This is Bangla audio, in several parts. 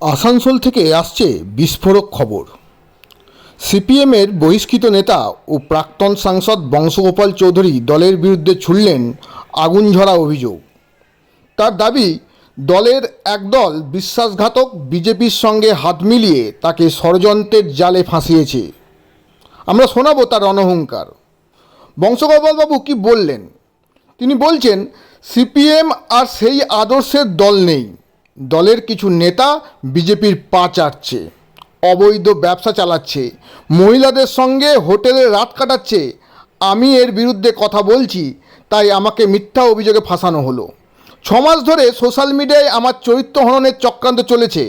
আসানসোল থেকে আসছে বিস্ফোরক খবর। সিপিএমের বহিষ্কৃত নেতা ও প্রাক্তন সাংসদ বংশগোপাল চৌধুরী দলের বিরুদ্ধে ছুড়লেন আগুনঝরা অভিযোগ। তার দাবি, দলের একদল বিশ্বাসঘাতক বিজেপির সঙ্গে হাত মিলিয়ে তাকে ষড়যন্ত্রের জালে ফাঁসিয়েছে। আমরা শোনাবো তার রণহুঙ্কার বংশগোপালবাবু কি বললেন? তিনি বলছেন, সিপিএম আর সেই আদর্শের দল নেই। দলের কিছু নেতা বিজেপির পা চাটছে, অবৈধ ব্যবসা চালাচ্ছে, মহিলাদের সঙ্গে হোটেলে রাত কাটাচ্ছে। আমি এর বিরুদ্ধে কথা বলছি, তাই আমাকে মিথ্যা অভিযোগে ফাঁসানো হলো। ছমাস ধরে সোশ্যাল মিডিয়ায় আমার চরিত্র হননের চক্রান্ত চলেছে।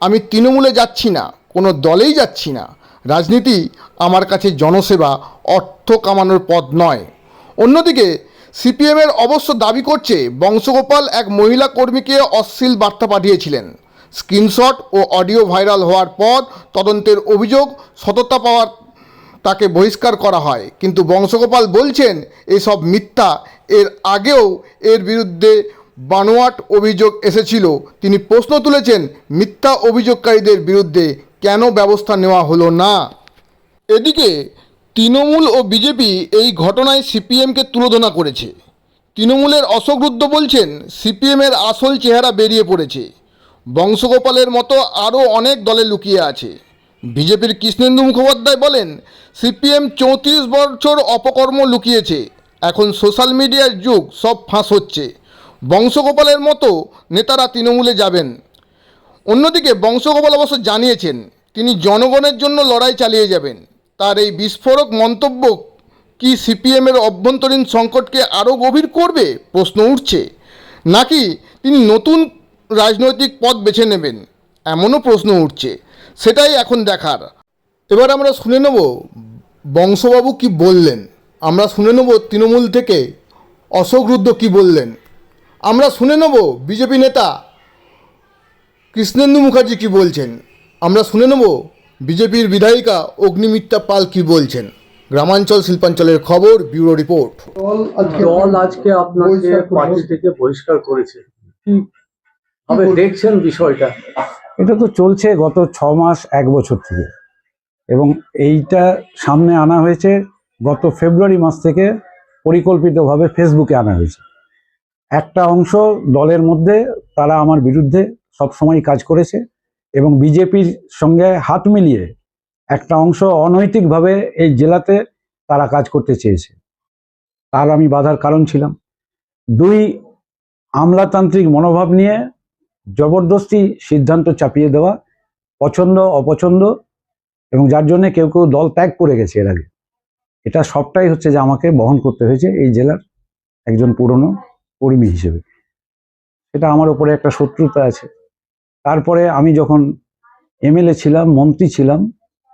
আমি তৃণমূলে যাচ্ছি না, কোনো দলেই যাচ্ছি না। রাজনীতি আমার কাছে জনসেবা, অর্থ কামানোর পথ নয়। অন্যদিকে সিপিএমের অবশ্য দাবি করছে বংশগোপাল এক মহিলা কর্মীকে অশ্লীল বার্তা পাঠিয়েছিলেন। স্ক্রিনশট ও অডিও ভাইরাল হওয়ার পর তদন্তের অভিযোগ সততা পাওয়ার তাকে বহিষ্কার করা হয়। কিন্তু বংশগোপাল বলছেন, এসব মিথ্যা। এর আগেও এর বিরুদ্ধে বানোয়াট অভিযোগ এসেছিল। তিনি প্রশ্ন তুলেছেন, মিথ্যা অভিযোগকারীদের বিরুদ্ধে কেন ব্যবস্থা নেওয়া হলো না? এদিকে তৃণমূল ও বিজেপি এই ঘটনায় সিপিএমকে তুলোধনা করেছে। তৃণমূলের অশোক রুদ্র বলছেন, সিপিএমের আসল চেহারা বেরিয়ে পড়েছে। বংশগোপালের মতো আরও অনেক দলে লুকিয়ে আছে। বিজেপির কৃষ্ণেন্দু মুখোপাধ্যায় বলেন, সিপিএম চৌত্রিশ বছর অপকর্ম লুকিয়েছে। এখন সোশ্যাল মিডিয়ার যুগ, সব ফাঁস হচ্ছে। বংশগোপালের মতো নেতারা তৃণমূলে যাবেন। অন্যদিকে বংশগোপাল অবশ্য জানিয়েছেন, তিনি জনগণের জন্য লড়াই চালিয়ে যাবেন। তার এই বিস্ফোরক মন্তব্য কি সিপিএমের অভ্যন্তরীণ সংকটকে আরও গভীর করবে? প্রশ্ন উঠছে। নাকি তিনি নতুন রাজনৈতিক পথ বেছে নেবেন? এমনও প্রশ্ন উঠছে। সেটাই এখন দেখার। এবার আমরা শুনে নেব, বংশবাবু কি বললেন? আমরা শুনে নেব তৃণমূল থেকে অশোক রুদ্র কি বললেন? আমরা শুনে নেব বিজেপি নেতা কৃষ্ণেন্দু মুখার্জি কি বলছেন? আমরা শুনে নেব বিজেপির বিধায়িকা অগ্নিমিত্রা পাল কি বলছেন? গ্রামাঞ্চল শিল্পাঞ্চলের খবর ব্যুরো রিপোর্ট। দল আজকে আপনাকে বহিষ্কার পার্টি থেকে বহিষ্কার করেছে। কি? ভাবে দেখছেন বিষয়টা? এটা তো চলছে গত ছ মাস এক বছর থেকে। এবং এইটা সামনে আনা হয়েছে গত ফেব্রুয়ারি মাস থেকে পরিকল্পিতভাবে ফেসবুকে আনা হয়েছে। একটা অংশ দলের মধ্যে তারা আমার বিরুদ্ধে সবসময় কাজ করেছে। এবং বিজেপির সঙ্গে হাত মিলিয়ে একটা অংশ অনৈতিকভাবে এই জেলাতে তারা কাজ করতে চেয়েছে। তার আমি বাধার কারণ ছিলাম। দুই, আমলাতান্ত্রিক মনোভাব নিয়ে জবরদস্তি সিদ্ধান্ত চাপিয়ে দেওয়া পছন্দ, অপছন্দ এবং যার জন্য কেউ কেউ দল ত্যাগ করে গেছে এর আগে। এটা সবটাই হচ্ছে যে আমাকে বহন করতে হয়েছে এই জেলার একজন পুরনো কর্মী হিসেবে। এটা আমার উপরে একটা শত্রুতা আছে। তারপরে আমি যখন এমএলএ ছিলাম, মন্ত্রী ছিলাম,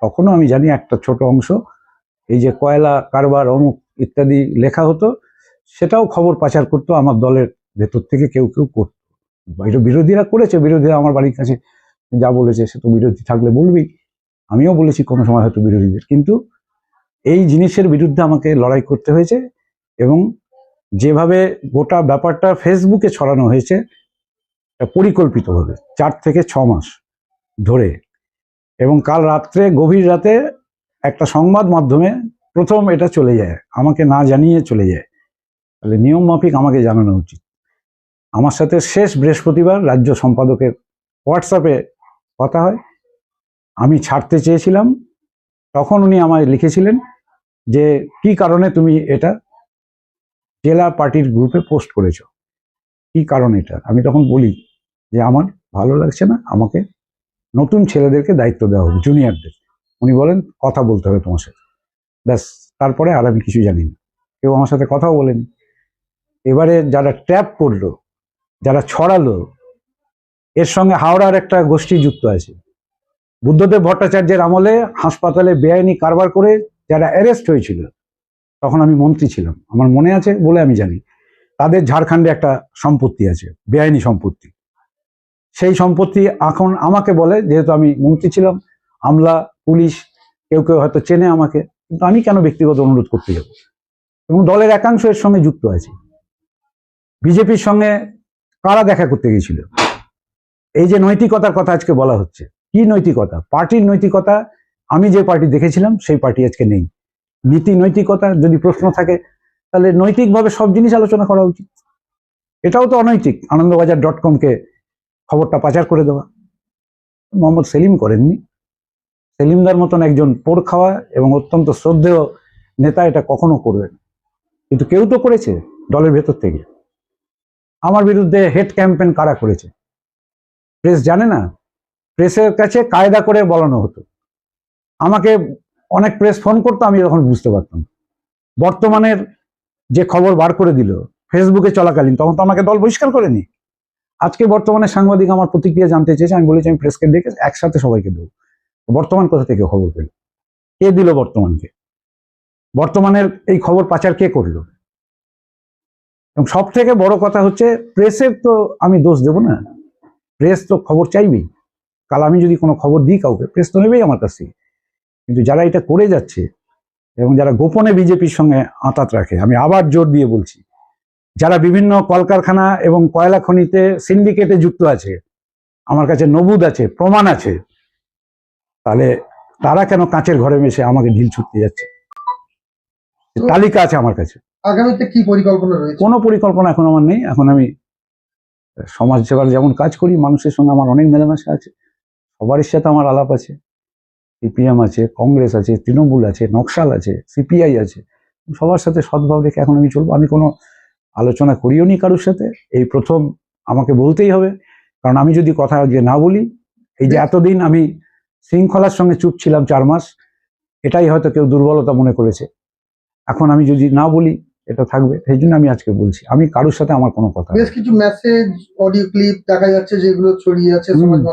তখনও আমি জানি একটা ছোট অংশ, এই যে কয়লা কারবার, অমুক ইত্যাদি লেখা হতো, সেটাও খবর পাচার করতো আমার দলের ভেতর থেকে কেউ কেউ করতো। এটা বিরোধীরা করেছে, বিরোধীরা আমার বাড়ির কাছে যা বলেছে সে তো বিরোধী থাকলে বলবি আমিও বলেছি কোনো সময় হয়তো বিরোধীদের, কিন্তু এই জিনিসের বিরুদ্ধে আমাকে লড়াই করতে হয়েছে এবং যেভাবে গোটা ব্যাপারটা ফেসবুকে ছড়ানো হয়েছে পরিকল্পিতভাবে চার থেকে ছ মাস ধরে। এবং কাল রাত্রে, গভীর রাতে একটা সংবাদ মাধ্যমে প্রথম এটা চলে যায়, আমাকে না জানিয়ে চলে যায়। তাহলে নিয়ম মাফিক আমাকে জানানো উচিত। আমার সাথে শেষ বৃহস্পতিবার রাজ্য সম্পাদকের হোয়াটসঅ্যাপে কথা হয়। আমি ছাড়তে চেয়েছিলাম, তখন উনি আমায় লিখেছিলেন যে, কি কারণে তুমি এটা জেলা পার্টির গ্রুপে পোস্ট করেছ? কি কারণ এটা? আমি তখন বলি যে, আমার ভালো লাগছে না, আমাকে নতুন ছেলেদেরকে দায়িত্ব দেওয়া হবে জুনিয়রদের উনি বলেন, কথা বলতে হবে তোমার সাথে। ব্যাস, তারপরে আর আমি কিছু জানি না। কেউ আমার সাথে কথাও বলেনি। এবারে যারা ট্র্যাপ করল, যারা ছড়ালো, এর সঙ্গে হাওড়ার একটা গোষ্ঠী যুক্ত আছে। বুদ্ধদেব ভট্টাচার্যের আমলে হাসপাতালে বেআইনি কারবার করে যারা অ্যারেস্ট হয়েছিল, তখন আমি মন্ত্রী ছিলাম। আমার মনে আছে বলে আমি জানি। তাদের ঝাড়খণ্ডে একটা সম্পত্তি আছে, বেআইনি সম্পত্তি। সেই সম্পত্তি এখন আমাকে বলে, যেহেতু আমি মন্ত্রী ছিলাম, আমলা, পুলিশ, কেউ কেউ হয়তো চেনে আমাকে, কিন্তু আমি কেন ব্যক্তিগত অনুরোধ করতে যাব? এবং দলের একাংশ এর সঙ্গে যুক্ত আছে। বিজেপির সঙ্গে কারা দেখা করতে গিয়েছিল এই যে নৈতিকতার কথা আজকে বলা হচ্ছে, কি নৈতিকতা? পার্টির নৈতিকতা, আমি যে পার্টি দেখেছিলাম, সেই পার্টি আজকে নেই। নীতি নৈতিকতা, যদি প্রশ্ন থাকে তাহলে নৈতিকভাবে সব জিনিস আলোচনা করা উচিত। এটাও তো অনৈতিক। আনন্দবাজার ডট কমকে খবরটা পাচার করে দেওয়া। মোহাম্মদ সেলিম করেননি। সেলিমদার মতন একজন পোড় খাওয়া এবং অত্যন্ত শ্রদ্ধেয় নেতা এটা কখনো করবেন কিন্তু কেউ তো করেছে দলের ভেতর থেকে। আমার বিরুদ্ধে হেড ক্যাম্পেন কারা করেছে? প্রেস জানে না। প্রেসের কাছে কায়দা করে বলানো হতো। আমাকে অনেক প্রেস ফোন করতো, আমি তখন বুঝতে পারতাম। বর্তমানের যে খবর বার করে দিল ফেসবুকে চলাকালীন, তখন তো আমাকে দল বহিষ্কার করেনি। আজকে বর্তমানে সাংবাদিক আমার প্রতিক্রিয়া জানতে চেয়েছে, আমি বলেছি আমি প্রেসকে ডেকে একসাথে সবাইকে দেবো। বর্তমান কোথা থেকে খবর পেল? কে দিল বর্তমানকে? বর্তমানের এই খবর পাচার কে করল? এবং সব থেকে বড় কথা হচ্ছে প্রেসের তো আমি দোষ দেব না। প্রেস তো খবর চাইবেই। কাল আমি যদি কোনো খবর দিই কাউকে প্রেস তো নেবেই আমার কাছে। কিন্তু যারা এটা করে যাচ্ছে এবং যারা গোপনে বিজেপির সঙ্গে আঁতাত রাখে আমি আবার জোর দিয়ে বলছি যারা বিভিন্ন কলকারখানা এবং কয়লা খনিতে সিন্ডিকেটে যুক্ত আছে আমার কাছে নবুদ আছে প্রমাণ আছে তাহলে তারা কেন কাঁচের ঘরে মেশে আমাকে ঢিল ছুটতে যাচ্ছে? তালিকা আছে আমার কাছে। আগামীতে কি পরিকল্পনা রয়েছে? কোনো পরিকল্পনা এখন আমার নেই এখন আমি সমাজ সেবার যেমন কাজ করি মানুষের সঙ্গে আমার অনেক মেলামেশা আছে সবারই সাথে আমার আলাপ আছে। সিপিএম আছে কংগ্রেস আছে তৃণমূল আছে নকশাল আছে সিপিআই আছে। সবার সাথে সদ্ভাব রেখে এখন আমি চলবো। আমি কোনো আলোচনা করিও নি কারোর সাথে। এই প্রথম আমাকে বলতেই হবে। কারণ আমি যদি কথা আজকে না বলি এই যে এতদিন আমি শৃঙ্খলার সঙ্গে চুপ ছিলাম চার মাস এটাই হয়তো কেউ দুর্বলতা মনে করেছে। এখন আমি যদি না বলি এটা থাকবে। সেই জন্য আমি আজকে বলছি। আমি কারোর সাথে আমার কোনো কথা বেশ কিছু মেসেজ অডিও ক্লিপ দেখা যাচ্ছে যেগুলো ছড়িয়ে আছে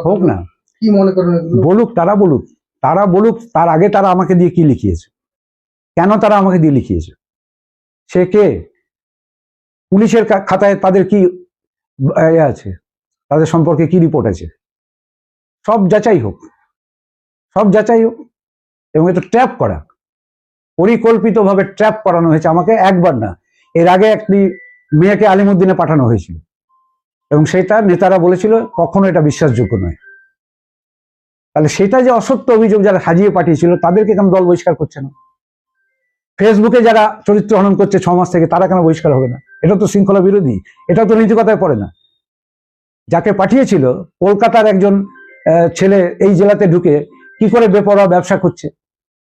হোক না। কি মনে করেন বলুক তারা বলুক। তারা বলুক, তার আগে তারা আমাকে দিয়ে কি লিখিয়েছে? কেন তারা আমাকে দিয়ে লিখিয়েছে? সে কে? পুলিশের খাতায় তাদের কি আছে? তাদের সম্পর্কে কি রিপোর্ট আছে? সব যাচাই হোক, সব যাচাই হোক, এবং এটা ট্র্যাপ করা, পরিকল্পিতভাবে ট্র্যাপ করানো হয়েছে আমাকে একবার না, এর আগে একটি মেয়েকে আলিমুদ্দিনে পাঠানো হয়েছিল, এবং সেটা নেতারা বলেছিল কখনো এটা বিশ্বাসযোগ্য নয়। তাহলে সেটা যে অসত্য অভিযোগ যারা সাজিয়ে পাঠিয়েছিল, তাদেরকে কেন দল বহিষ্কার করছে না? ফেসবুকে যারা চরিত্র হনন করছে ছ মাস থেকে, তারা কেন বহিষ্কার হবে না? এটা তো শৃঙ্খলা বিরোধী এটা তো নীতিকতায় পড়ে না। যাকে পাঠিয়েছিল, কলকাতার একজন ছেলে এই জেলাতে ঢুকে কি করে বেপরোয়া ব্যবসা করছে?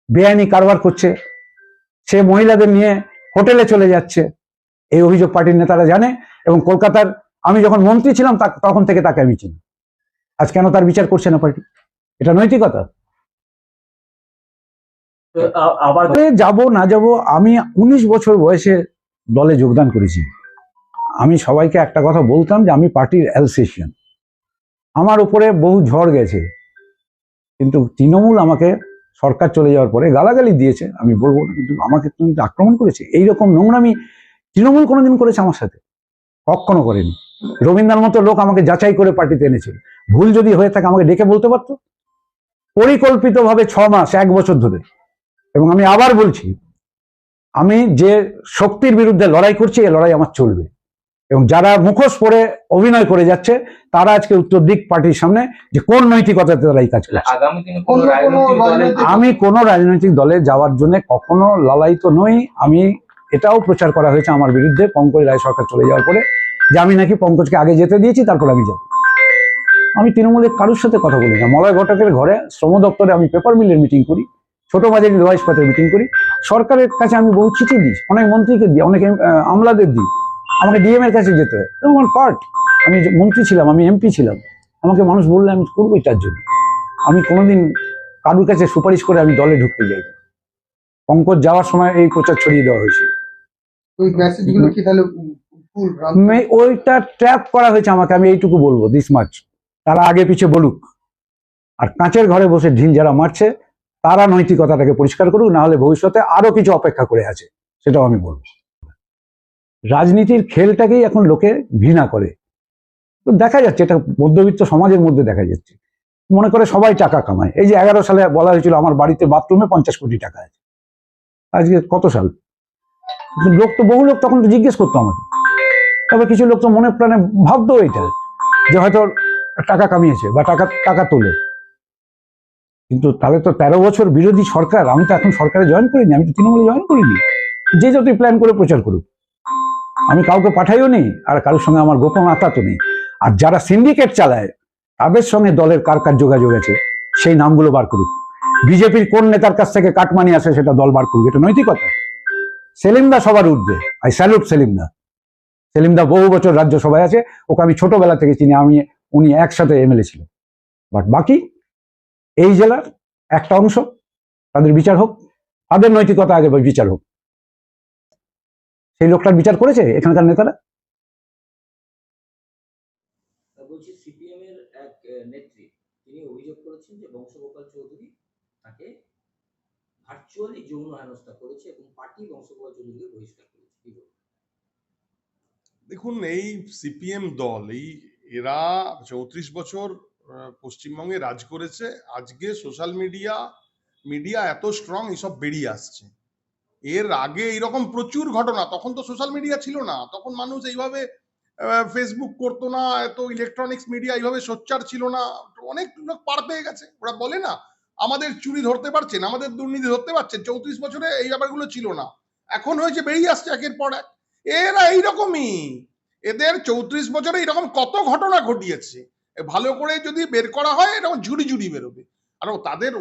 বেআইনি কারবার করছে। সে মহিলাদের নিয়ে হোটেলে চলে যাচ্ছে। এই অভিযোগ পার্টির নেতারা জানে এবং কলকাতার, আমি যখন মন্ত্রী ছিলাম তখন থেকে তাকে আমি চিনি। আজ কেন তার বিচার করছে না পার্টি? এটা নৈতিকতা। আবার যাব না যাব আমি উনিশ বছর বয়সে দলে যোগদান করেছি। আমি সবাইকে একটা কথা বলতাম যে আমি পার্টির অ্যালসেশিয়ান। আমার উপরে বহু ঝড় গেছে। কিন্তু তৃণমূল আমাকে সরকার চলে যাওয়ার পরে গালাগালি দিয়েছে আমি বলব কিন্তু আমাকে কিন্তু আক্রমণ করেছে। এইরকম নোংরামি তৃণমূল কোনোদিন করেছে আমার সাথে। কখনো করেনি। রবীন্দ্রার মতো লোক আমাকে যাচাই করে পার্টিতে এনেছিল। ভুল যদি হয়ে থাকে আমাকে ডেকে বলতে পারতো? পরিকল্পিতভাবে ছ মাস এক বছর ধরে। এবং আমি আবার বলছি আমি যে শক্তির বিরুদ্ধে লড়াই করছি এই লড়াই আমার চলবে। এবং যারা মুখোশ পরে অভিনয় করে যাচ্ছে তারা আজকে উত্তর দিক পার্টির সামনে যে কোন নৈতিকতাতে তারা এই কাজ তাহলে করছে আগামী দিনে অন্য কোনো কোনো রাজনৈতিক দলে আমি কোনো রাজনৈতিক দলে যাওয়ার জন্য কখনো লালায়িত নই। আমি এটাও প্রচার করা হয়েছে আমার বিরুদ্ধে পঙ্কজ রায় সরকার চলে যাওয়ার পরে। যে আমি নাকি পঙ্কজকে আগে যেতে দিয়েছি তারপর আমি যাব। আমি তৃণমূলের কারোর সাথে কথা বলি না। মলয় ঘটকের ঘরে শ্রম দপ্তরে আমি পেপার মিলের মিটিং করি ছোট মাঝারি লোহা ইস্পাতের মিটিং করি। সরকারের কাছে আমি বহু চিঠি দিই অনেক মন্ত্রীকে দিই অনেক আমলাদের দিই। আমাকে ডিএম এর কাছে যেতে হয়। আমার পার্ট আমি যে মন্ত্রী ছিলাম আমি এমপি ছিলাম। আমাকে মানুষ বললে আমি করবোই তার জন্য। আমি কোনোদিন কারুর কাছে সুপারিশ করে আমি দলে ঢুকতে যাই। পঙ্কজ যাওয়ার সময় এই প্রচার ছড়িয়ে দেওয়া তাহলে ওইটা ট্র্যাপ করা হয়েছে আমাকে আমি এইটুকু বলব দিস মাছ তারা আগে পিছে বলুক। আর কাঁচের ঘরে বসে ঢিল যারা মারছে, তারা নৈতিকতাটাকে পরিষ্কার করুক, না হলে ভবিষ্যতে আরও কিছু অপেক্ষা করে আছে, সেটাও আমি বলব। রাজনীতির খেলটাকেই এখন লোকে ঘৃণা করে। তো দেখা যাচ্ছে, এটা মধ্যবিত্ত সমাজের মধ্যে দেখা যাচ্ছে। মনে করে সবাই টাকা কামায়। এই যে এগারো সালে বলা হয়েছিল, আমার বাড়িতে বাথরুমে পঞ্চাশ কোটি টাকা আছে। আজকে কত সাল? লোক তো, বহু লোক তখন জিজ্ঞেস করতো আমাকে। তবে কিছু লোক তো মনে প্রাণে ভাবতো এটা, যে হয়তো টাকা কামিয়েছে বা টাকা টাকা তোলে। কিন্তু তাহলে তো তেরো বছর বিরোধী সরকার, আমি তো এখন সরকারে জয়েন করিনি, আমি তো তৃণমূলে জয়েন করিনি। যে যতই প্ল্যান করে প্রচার করুক। আমি কাউকে পাঠাইও নি আর কারোর সঙ্গে আমার গোপন আতা তো নেই। আর যারা সিন্ডিকেট চালায়, তাদের সঙ্গে দলের কার কার যোগাযোগ আছে, সেই নামগুলো বার করুক। বিজেপির কোন নেতার কাছ থেকে কাটমানি আসে সেটা দল বার করুক, এটা নৈতিকতা। সেলিমদা সবার ঊর্ধ্বে, আই স্যালুট সেলিমদা। সেলিমদা বহু বছর রাজ্যসভায় আছে, ওকে আমি ছোটবেলা থেকে চিনি, আমি উনি একসাথে এমএলএ ছিলেন বাট বাকি এই জেলার একটা অংশ তাদের বিচার হোক তাদের নৈতিকতা আগে বিচার হোক। সেই লোকটার বিচার করেছে এখানকার নেতারা? সিপিএম এর এক নেত্রী তিনি অভিযোগ করেছেন যে বংশগোপাল চৌধুরী তাকে ভার্চুয়ালি যৌন হেনস্থা করেছে এবং পার্টি বংশগোপাল চৌধুরীকে বহিষ্কার করেছে। দেখুন এই সিপিএম দল এই এরা চৌত্রিশ বছর পশ্চিমবঙ্গে রাজ করেছে। আজকে সোশ্যাল মিডিয়া মিডিয়া এত স্ট্রং এসব বেরিয়ে আসছে। এর আগে এইরকম প্রচুর ঘটনা, তখন তো সোশ্যাল মিডিয়া ছিল না। তখন মানুষ এইভাবে ফেসবুক করতো না, এত ইলেকট্রনিক্স মিডিয়া এইভাবে সোচ্চার ছিল না। অনেক লোক পার পেয়ে গেছে। ওরা বলে না, আমাদের চুরি ধরতে পারছেন, আমাদের দুর্নীতি ধরতে পারছেন। চৌত্রিশ বছরে এই ব্যাপারগুলো ছিল না। এখন হয়েছে, বেরিয়ে আসছে একের পর এক। এরা এইরকমই। এদের চৌত্রিশ বছরে এরকম কত ঘটনা ঘটিয়েছে? ভালো করে যদি বের করা হয়, এরকম ঝুড়ি ঝুড়ি বেরোবে। আর তাদের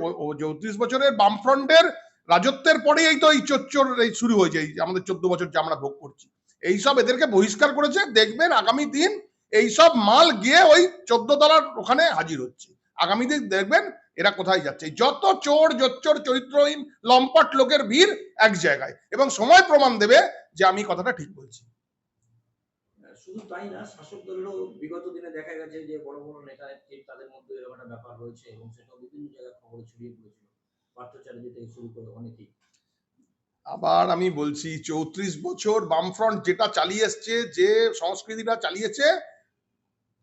চৌত্রিশ বছরের বামফ্রন্টের রাজত্বের পরেই এই তো এই চোচ্চর এই শুরু হয়েছে, এই যে আমাদের চোদ্দ বছর যে আমরা ভোগ করছি। এইসব এদেরকে বহিষ্কার করেছে, দেখবেন আগামী দিন এইসব মাল গিয়ে ওই চোদ্দ তলার ওখানে হাজির হচ্ছে। আগামী দিন দেখবেন এরা কোথায় যাচ্ছে। যত চোর, জোচ্চর, চরিত্রহীন, লম্পট লোকের ভিড় এক জায়গায় এবং সময় প্রমাণ দেবে যে আমি কথাটা ঠিক বলছি। শুধু তাই না শাসক দলেরও বিগত দিনে দেখা গেছে যে বড় বড় নেতা তাদের মধ্যে এরকম একটা ব্যাপার রয়েছে এবং সেটাও বিভিন্ন জায়গায় খবর ছড়িয়ে পড়েছিল। পার্থ চ্যাটার্জি থেকে শুরু করে অনেকেই। আবার আমি বলছি, চৌত্রিশ বছর বামফ্রন্ট যেটা চালিয়ে এসছে, যে সংস্কৃতিটা চালিয়েছে,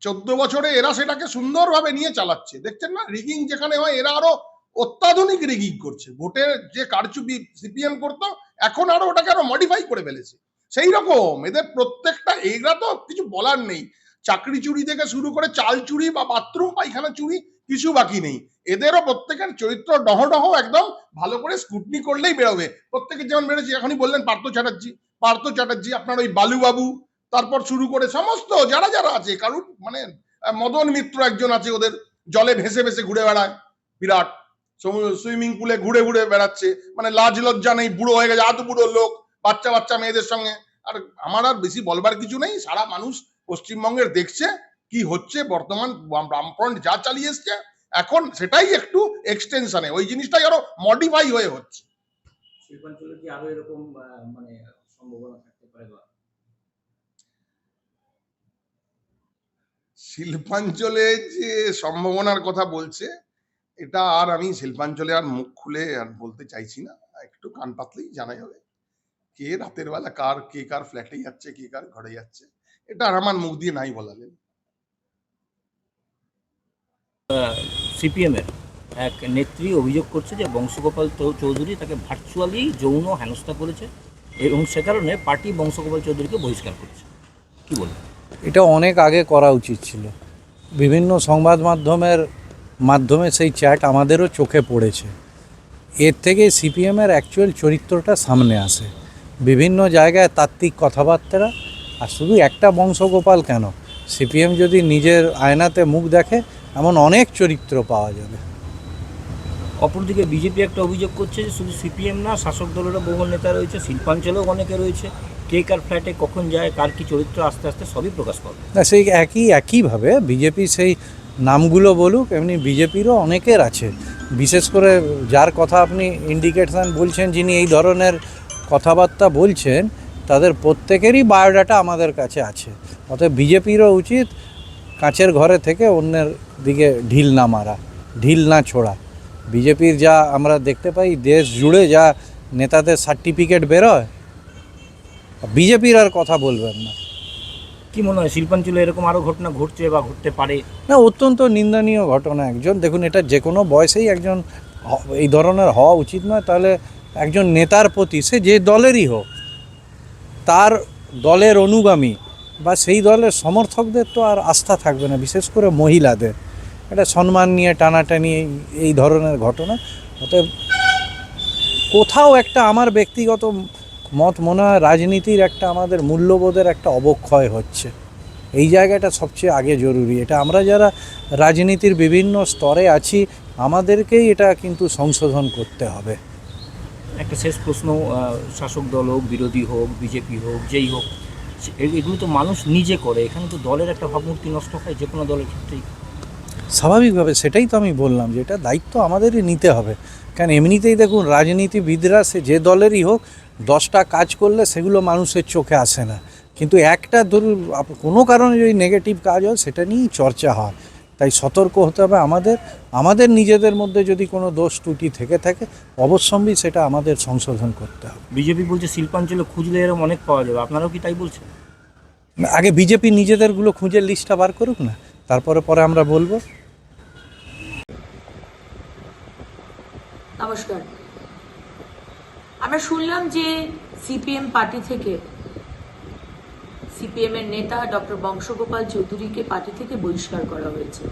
চোদ্দ বছরে এরা সেটাকে সুন্দরভাবে নিয়ে চালাচ্ছে। দেখছেন না? রিগিং যেখানে হয়, এরা আরও অত্যাধুনিক রিগিং করছে। ভোটের যে কারচুপি সিপিএম করতো, এখন আরও ওটাকে আরও মডিফাই করে ফেলেছে। সেই রকম। এদের প্রত্যেকটা, এরা তো কিছু বলার নেই। চাকরি চুরি থেকে শুরু করে চাল চুরি বা বাথরুম, পায়খানা চুরি কিছু বাকি নেই। এদেরও প্রত্যেকের চরিত্র ডহ ডহ একদম ভালো করে স্কুটনি করলেই বেরোবে। প্রত্যেকের যেমন বেরোচ্ছে, এখনই বললেন পার্থ চ্যাটার্জি। পার্থ চ্যাটার্জি, আপনার ওই বালুবাবু, তারপর শুরু করে সমস্ত, যারা যারা আছে, কারুর মানে মদন মিত্র একজন আছে ওদের, জলে ভেসে ভেসে ঘুরে বেড়ায়। বিরাট। সুইমিং পুলে ঘুরে ঘুরে বেড়াচ্ছে। মানে লাজ লজ্জা নেই, বুড়ো হয়ে গেছে আত বুড়ো লোক। বাচ্চা বাচ্চা মেয়েদের সঙ্গে। আর আমার আর বেশি বলবার কিছু নেই। সারা মানুষ পশ্চিমবঙ্গের দেখছে কি হচ্ছে। বর্তমান বাম- বামফ্রন্ট যা চালিয়ে এসছে এখন সেটাই একটু এক্সটেনশনে ওই জিনিসটাই আরও মডিফাই হয়ে হচ্ছে। শিল্পাঞ্চলে কি আরও এরকম মানে সম্ভাবনা থাকতে পারে শিল্পাঞ্চলে যে সম্ভাবনার কথা বলছে এটা আর আমি শিল্পাঞ্চলে আর মুখ খুলে আর বলতে চাইছি না। একটু কান পাতলেই জানা যাবে। কে রাতের বেলা কার কে কার ফ্ল্যাটে যাচ্ছে কে কার ঘরে যাচ্ছে এটা আর আমার মুখ দিয়ে নাই বলালেন সিপিএমের এক নেত্রী অভিযোগ করছে যে বংশগোপাল চৌধুরী তাকে ভার্চুয়ালি যৌন হেনস্থা করেছে এবং সে কারণে পার্টি বংশগোপাল চৌধুরীকে বহিষ্কার করেছে। কি বলবেন? এটা অনেক আগে করা উচিত ছিল। বিভিন্ন সংবাদ মাধ্যমের মাধ্যমে সেই চ্যাট আমাদেরও চোখে পড়েছে। এর থেকে সিপিএমের অ্যাকচুয়াল চরিত্রটা সামনে আসে। বিভিন্ন জায়গায় তাত্ত্বিক কথাবার্তা আর শুধু একটা বংশগোপাল কেন? সিপিএম যদি নিজের আয়নাতে মুখ দেখে এমন অনেক চরিত্র পাওয়া যাবে। অপরদিকে বিজেপি একটা অভিযোগ করছে যে শুধু সিপিএম না শাসক দলেরও বহু নেতা রয়েছে শিল্পাঞ্চলেও অনেকে রয়েছে। কে কার ফ্ল্যাটে কখন যায় কার কি চরিত্র আস্তে আস্তে সবই প্রকাশ পাবে না সেই একই একইভাবে বিজেপি সেই নামগুলো বলুক এমনি বিজেপিরও অনেকের আছে। বিশেষ করে যার কথা আপনি ইন্ডিকেশন বলছেন যিনি এই ধরনের কথাবার্তা বলছেন তাদের প্রত্যেকেরই বায়োডাটা আমাদের কাছে আছে। অতএব বিজেপিরও উচিত কাঁচের ঘরে থেকে অন্যের দিকে ঢিল না মারা ঢিল না ছোড়া। বিজেপির যা আমরা দেখতে পাই দেশ জুড়ে যা নেতাদের সার্টিফিকেট বেরোয় বিজেপির আর কথা বলবেন না। কি মনে হয় শিল্পাঞ্চলে এরকম আরও ঘটনা ঘটছে বা ঘটতে পারে? না অত্যন্ত নিন্দনীয় ঘটনা একজন। দেখুন এটা যে কোনো বয়সেই একজন এই ধরনের হওয়া উচিত নয়। তাহলে একজন নেতার প্রতি, সে যে দলেরই হোক, তার দলের অনুগামী বা সেই দলের সমর্থকদের তো আর আস্থা থাকবে না, বিশেষ করে মহিলাদের। এটা সম্মান নিয়ে, টানাটানি, এই- ধরনের ঘটনা। অতএব কোথাও একটা আমার ব্যক্তিগত মত মনে হয় রাজনীতির একটা আমাদের মূল্যবোধের একটা অবক্ষয় হচ্ছে। এই জায়গাটা সবচেয়ে আগে জরুরি। এটা আমরা যারা রাজনীতির বিভিন্ন স্তরে আছি, আমাদেরকেই এটা কিন্তু সংশোধন করতে হবে। একটা শেষ প্রশ্ন শাসক দল হোক, বিরোধী হোক, বিজেপি হোক, যেই হোক এগুলো তো মানুষ নিজে করে। এখানে তো দলের একটা ভাবমূর্তি নষ্ট হয় যে কোনো দলের ক্ষেত্রেই। স্বাভাবিকভাবে সেটাই তো আমি বললাম যে এটা দায়িত্ব আমাদেরই নিতে হবে। কারণ এমনিতেই দেখুন, রাজনীতিবিদরা সে যে দলেরই হোক, দশটা কাজ করলে সেগুলো মানুষের চোখে আসে না। কিন্তু একটা ধরুন কোনো কারণে যদি নেগেটিভ কাজ হয়, সেটা নিয়েই চর্চা হয়। তাই সতর্ক হতে হবে আমাদের আমাদের নিজেদের মধ্যে যদি কোনো দোষ ত্রুটি থেকে থাকে অবশ্যম্বী সেটা আমাদের সংশোধন করতে হবে। বিজেপি বলছে শিল্পাঞ্চলে খুঁজলে এরকম অনেক পাওয়া যাবে আপনারাও কি তাই বলছেন? আগে বিজেপি নিজেদেরগুলো খুঁজে লিস্টটা বার করুক না তারপরে পরে আমরা বলব। নমস্কার। আমরা শুনলাম যে সিপিএম পার্টি থেকে সিপিএম এর নেতা ডক্টর বংশগোপাল চৌধুরীকে পার্টি থেকে বহিষ্কার করা হয়েছে।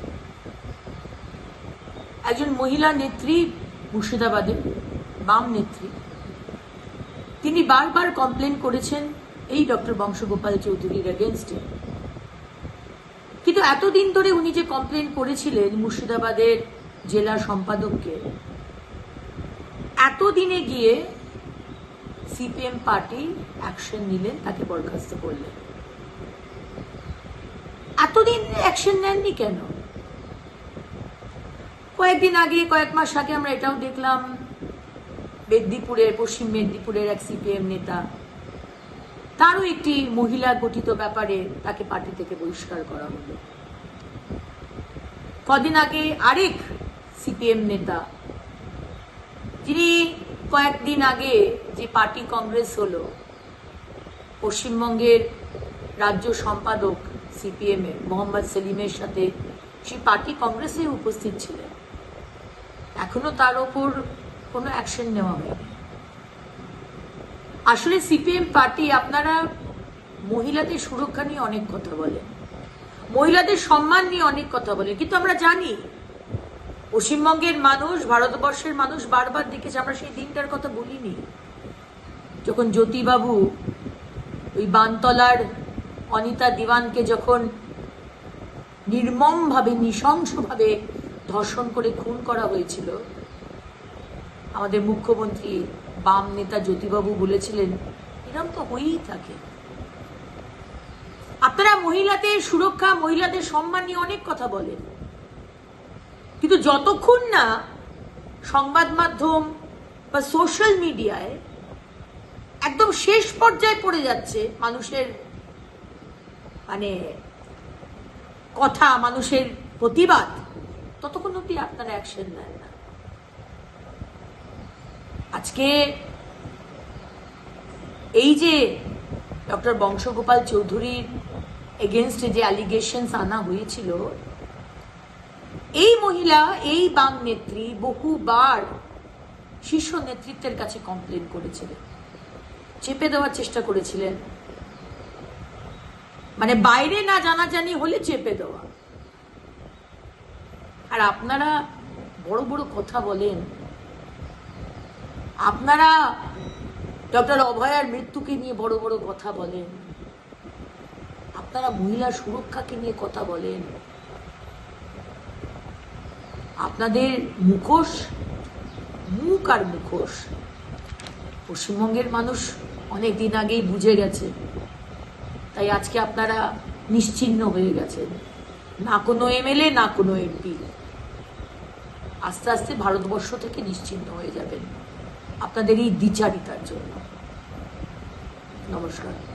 একজন মহিলা নেত্রী মুর্শিদাবাদের, বাম নেত্রী। তিনি বারবার কমপ্লেন করেছেন এই ডক্টর বংশগোপাল চৌধুরীর এগেনস্টে কিন্তু এতদিন ধরে উনি যে কমপ্লেন করেছিলেন মুর্শিদাবাদের জেলা সম্পাদককে, এতদিনে গিয়ে সিপিএম পার্টি অ্যাকশন নিলেন, তাকে বরখাস্ত করলেন। এতদিন অ্যাকশন নেননি কেন? কয়েকদিন আগে, কয়েক মাস আগে আমরা এটাও দেখলাম, মেদিনীপুরের, পশ্চিম মেদিনীপুরের এক সিপিএম নেতা, তারও একটি মহিলা গঠিত ব্যাপারে তাকে পার্টি থেকে বহিষ্কার করা হলো। কদিন আগে আরেক সিপিএম নেতা, যিনি কয়েকদিন আগে যে পার্টি কংগ্রেস হলো, পশ্চিমবঙ্গের রাজ্য সম্পাদক সিপিএম এর মোহাম্মদ সেলিমের সাথে সেই পার্টি কংগ্রেসে উপস্থিত ছিলেন। এখনও তার ওপর কোনো অ্যাকশন নেওয়া হয়নি। আসলে সিপিএম পার্টি আপনারা মহিলাদের সুরক্ষা নিয়ে অনেক কথা বলেন। মহিলাদের সম্মান নিয়ে অনেক কথা বলেন। কিন্তু আমরা জানি, পশ্চিমবঙ্গের মানুষ, ভারতবর্ষের মানুষ বারবার দেখেছে, আমরা সেই দিনটার কথা বলিনি। যখন জ্যোতিবাবু ওই বানতলার অনিতা দিওয়ানকে যখন নির্মমভাবে, নৃশংসভাবে ধর্ষণ করে খুন করা হয়েছিল, আমাদের মুখ্যমন্ত্রী বাম নেতা জ্যোতিবাবু বলেছিলেন এরকম তো হয়েই থাকে। আপনারা মহিলাদের সুরক্ষা, মহিলাদের সম্মান নিয়ে অনেক কথা বলেন। কিন্তু যতক্ষণ না সংবাদ মাধ্যম বা সোশ্যাল মিডিয়ায় একদম শেষ পর্যায়ে পড়ে যাচ্ছে মানুষের মানে কথা, মানুষের প্রতিবাদ, ততক্ষণ অব্দি আপনারা অ্যাকশন নেন না। আজকে এই যে ডক্টর বংশগোপাল চৌধুরীর এগেনস্টে যে অ্যালিগেশনস আনা হয়েছিল, এই মহিলা, এই বাম নেত্রী বহুবার শীর্ষ নেতৃত্বের কাছে কমপ্লেন করেছিলেন, চেপে দেওয়ার চেষ্টা করেছিলেন। মানে বাইরে না জানাজানি হলে চেপে দেওয়া। আর আপনারা বড় বড় কথা বলেন। আপনারা ডক্টর অভয়ার মৃত্যুকে নিয়ে বড় বড় কথা বলেন। আপনারা মহিলা সুরক্ষাকে নিয়ে কথা বলেন। আপনাদের মুখোশ, মুখ আর মুখোশ। পশ্চিমবঙ্গের মানুষ অনেক দিন আগেই বুঝে গেছে। তাই আজকে আপনারা নিশ্চিন্ন হয়ে গেছেন। না কোনো এমএলএ না কোনো এমপি আস্তে আস্তে ভারতবর্ষ থেকে নিশ্চিন্ন হয়ে যাবেন। আপনাদের এই দ্বিচারিতার জন্য। নমস্কার।